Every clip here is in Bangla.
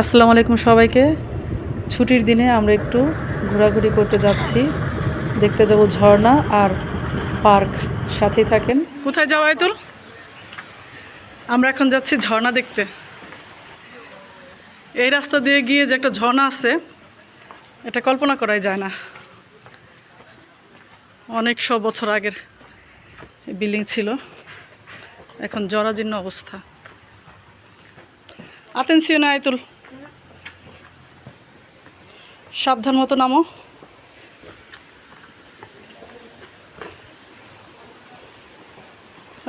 আসসালামু আলাইকুম সবাইকে। ছুটির দিনে আমরা একটু ঘোরাঘুরি করতে যাচ্ছি। দেখতে যাব ঝর্ণা আর পার্ক। সাথেই থাকেন। কোথায় যাওয়া তোর আমরা এখন যাচ্ছি ঝর্ণা দেখতে। এই রাস্তা দিয়ে গিয়ে যে একটা ঝর্ণা আছে এটা কল্পনা করাই যায় না। অনেক শ বছর আগের বিল্ডিং ছিল। এখন জরাজীর্ণ অবস্থা। Atención, Aitul. সাবধান মতো নামো।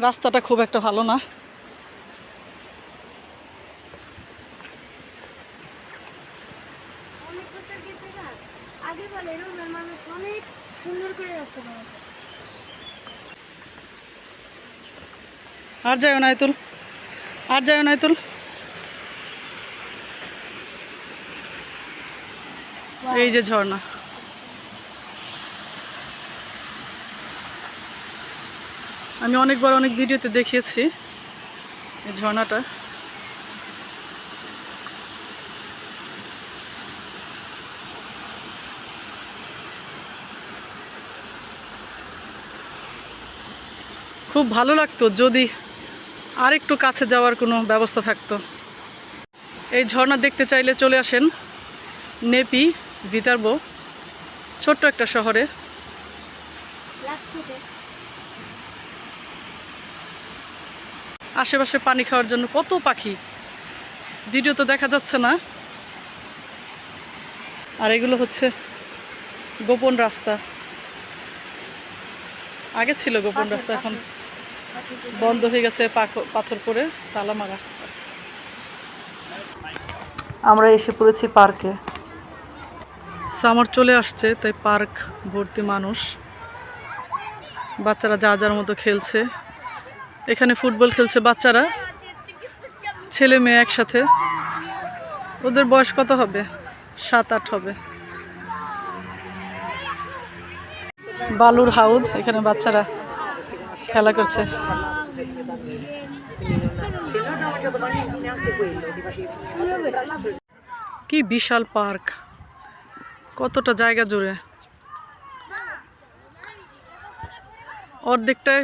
রাস্তাটা খুব একটা ভালো না। অনেক বছর গেছে না আগে বলে রোমের মানুষ অনেক সুন্দর করে রাস্তা বানাতো আর যাও না আইতুল আর যাও না আইতুল এই যে ঝর্ণা। আমি অনেকবার অনেক ভিডিওতে দেখিয়েছি এই ঝর্ণাটা। খুব ভালো লাগতো যদি আরেকটু কাছে যাওয়ার কোনো ব্যবস্থা থাকতো। এই ঝর্ণা দেখতে চাইলে চলে আসেন নেপি ভিতারবো ছোট্ট একটা শহরে। আশেপাশে পানি খাওয়ার জন্য কত পাখি? ভিডিও তো দেখা যাচ্ছে না। আর এগুলো হচ্ছে গোপন রাস্তা। আগে ছিল গোপন রাস্তা এখন বন্ধ হয়ে গেছে পাখ- পাথর করে তালা মারা। আমরা এসে পড়েছি পার্কে। সামার চলে আসছে, তাই পার্ক ভর্তি মানুষ। বাচ্চারা যার যার মতো খেলছে। এখানে ফুটবল খেলছে বাচ্চারা। ছেলে মেয়ে একসাথে। ওদের বয়স কত হবে? সাত, আট হবে। বালুর হাউজ, এখানে বাচ্চারা খেলা করছে। কি বিশাল পার্ক। কতটা জায়গা জুড়ে? অর্ধেকটায়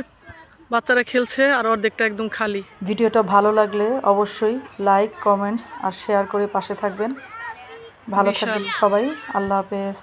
বাচ্চারা খেলছে আর অর্ধেকটা একদম খালি। ভিডিওটা ভালো লাগলে অবশ্যই লাইক কমেন্টস আর শেয়ার করে পাশে থাকবেন। ভালো থাকবেন সবাই। আল্লাহ হাফেজ।